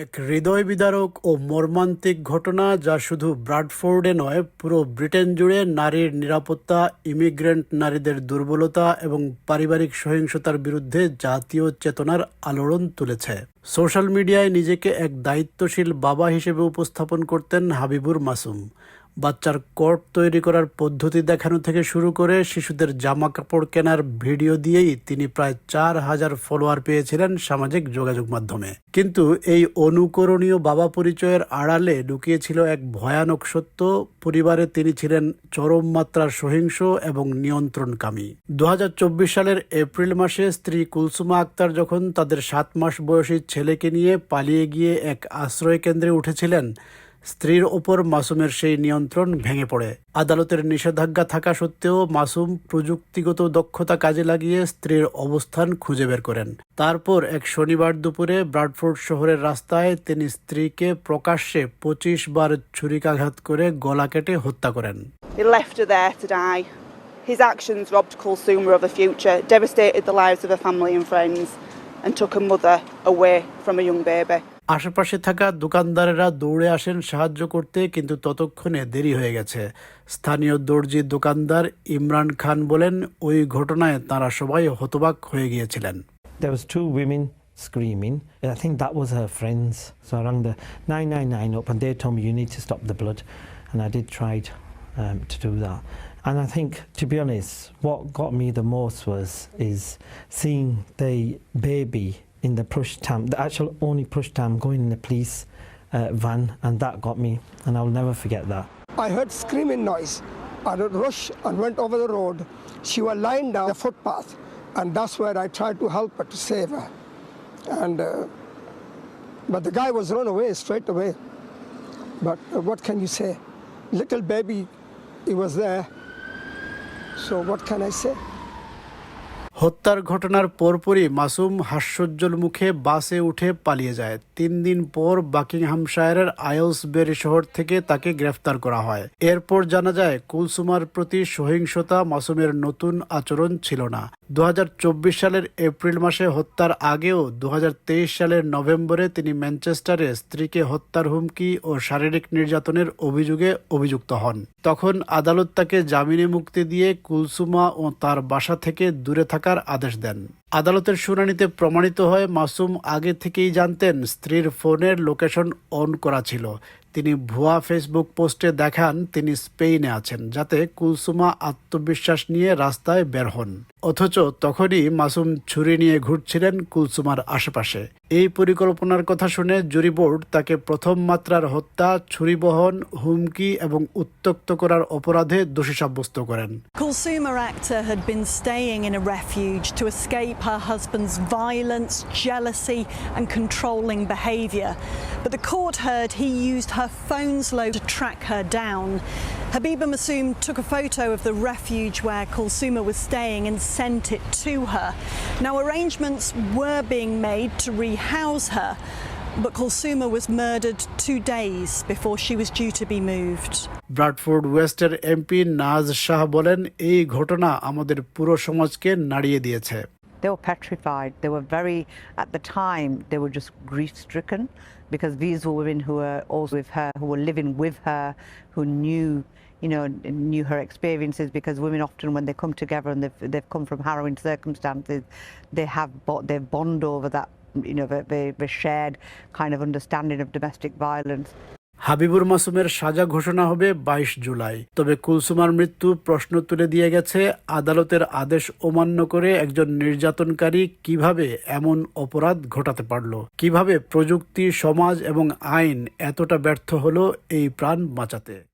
এক হৃদয় বিদারক ও মর্মান্তিক ঘটনা যা শুধু ব্রাডফোর্ডে নয়, পুরো ব্রিটেন জুড়ে নারীর নিরাপত্তা, ইমিগ্রেন্ট নারীদের দুর্বলতা এবং পারিবারিক সহিংসতার বিরুদ্ধে জাতীয় চেতনার আলোড়ন তুলেছে। সোশ্যাল মিডিয়ায় নিজেকে এক দায়িত্বশীল বাবা হিসেবে উপস্থাপন করতেন হাবিবুর মাসুম। বাচ্চার কট তৈরি করার পদ্ধতি দেখানো থেকে শুরু করে শিশুদের জামা কাপড় কেনার ভিডিও দিয়েই তিনি প্রায় চার হাজার ফলোয়ার পেয়েছিলেন সামাজিক যোগাযোগ মাধ্যমে। কিন্তু এই অনুকরণীয় বাবা পরিচয়ের আড়ালে লুকিয়েছিল এক ভয়ানক সত্য। পরিবারে তিনি ছিলেন চরম মাত্রার সহিংস এবং নিয়ন্ত্রণকামী। দু হাজার চব্বিশ সালের এপ্রিল মাসে স্ত্রী কুলসুমা আক্তার যখন তাদের সাত মাস বয়সী ছেলেকে নিয়ে পালিয়ে গিয়ে এক আশ্রয় কেন্দ্রে উঠেছিলেন স্ত্রীর ওপর মাসুমের সেই নিয়ন্ত্রণ ভেঙে পড়ে আদালতের নিষেধাজ্ঞা থাকা সত্ত্বেও মাসুম প্রযুক্তিগত দক্ষতা কাজে লাগিয়ে স্ত্রীর অবস্থান খুঁজে বের করেন তারপর এক শনিবার দুপুরে ব্রাডফোর্ড শহরের রাস্তায় তিনি স্ত্রীকে প্রকাশ্যে পঁচিশ বার ছুরিকাঘাত করে গলা কেটে হত্যা করেন. His actions robbed Kulsuma of a future, devastated the lives of her family and friends, and took her mother away from a young baby. আশেপাশে থাকা দোকানদারেরা দৌড়ে আসেন সাহায্য করতে কিন্তু ততক্ষণে দেরি হয়ে গেছে স্থানীয় দর্জি দোকানদার ইমরান খান বলেন ওই ঘটনায় তারা সবাই হতবাক হয়ে গিয়েছিলেন There was two women screaming. I think that was her friends. So I rang the 999 up and they told me you need to stop the blood. And I did try um, to do that. And I think, to be honest, what got me the most was is seeing the baby in the push tam, the actual only push tam going in the police uh, van, and that got me, and I'll never forget that. I heard screaming noise. I rushed and went over the road. She was lying down the footpath, and that's where I tried to help her to save her. And uh, but the guy was run away straight away. But uh, what can you say? Little baby, he was there. So what can I say? হত্যার ঘটনার পরপরই মাসুম হাস্যোজ্জ্বল মুখে বাসে উঠে পালিয়ে যায়। তিন দিন পর বাকিংহামশায়ারের আয়লসবেরি শহর থেকে তাকে গ্রেফতার করা হয়। এরপর জানা যায়, কুলসুমার প্রতি সহিংসতা মাসুমের নতুন আচরণ ছিল না। দু হাজার চব্বিশ সালের এপ্রিল মাসে হত্যার আগেও দুহাজার তেইশ সালের নভেম্বরে তিনি ম্যানচেস্টারে স্ত্রীকে হত্যার হুমকি ও শারীরিক নির্যাতনের অভিযোগে অভিযুক্ত হন। তখন আদালত তাকে জামিনে মুক্তি দিয়ে কুলসুমা ও তার বাসা থেকে দূরে থাকার আদেশ দেন। আদালতের শুনানিতে প্রমাণিত হয়, মাসুম আগে থেকেই জানতেন স্ত্রীর ফোনের লোকেশন অন করা ছিল। তিনি ভুয়া ফেসবুক পোস্টে দেখান তিনি স্পেনে আছেন যাতে কুলসুমা আত্মবিশ্বাস নিয়ে রাস্তায় বের হন। অথচ তখনই মাসুম ছুরি নিয়ে ঘুরছিলেন কুলসুমার আশেপাশে। এই পরিকল্পনার কথা শুনে জুরি বোর্ড তাকে প্রথম মাত্রার হত্যা ছুরি বহন হুমকি এবং উত্তক্ত করার অপরাধে দোষী সাব্যস্ত করেন। Kulsuma Akhtar had been in a to escape her husband's violence, jealousy, behaviour. But the court heard he used phone's load to track her down. Habiba Masoom took a photo of the refuge where Kulsuma was staying and sent it to her. Now, arrangements were being made to rehouse her, but Kulsuma was murdered two days before she was due to be moved. Bradford ওয়েস্টের MP Naz Shah বলেন এই ঘটনা আমাদের পুরো সমাজকে নাড়িয়ে দিয়েছে they were petrified. They were very, at the time, they were just grief stricken because these were women who were also with her, who were living with her, who knew, you know, knew her experiences because women often, when they come together and they've, they've come from harrowing circumstances, they have, they bond over that, you know, the, the, the shared kind of understanding of domestic violence. Habibur মাসুমের সাজা ঘোষণা হবে বাইশ জুলাই। তবে কুলসুমার মৃত্যু প্রশ্ন তুলে দিয়ে গেছে, আদালতের আদেশ অমান্য করে একজন নির্যাতনকারী কীভাবে এমন অপরাধ ঘটাতে পারল? কীভাবে প্রযুক্তি, সমাজ এবং আইন এতটা ব্যর্থ হলো এই প্রাণ বাঁচাতে?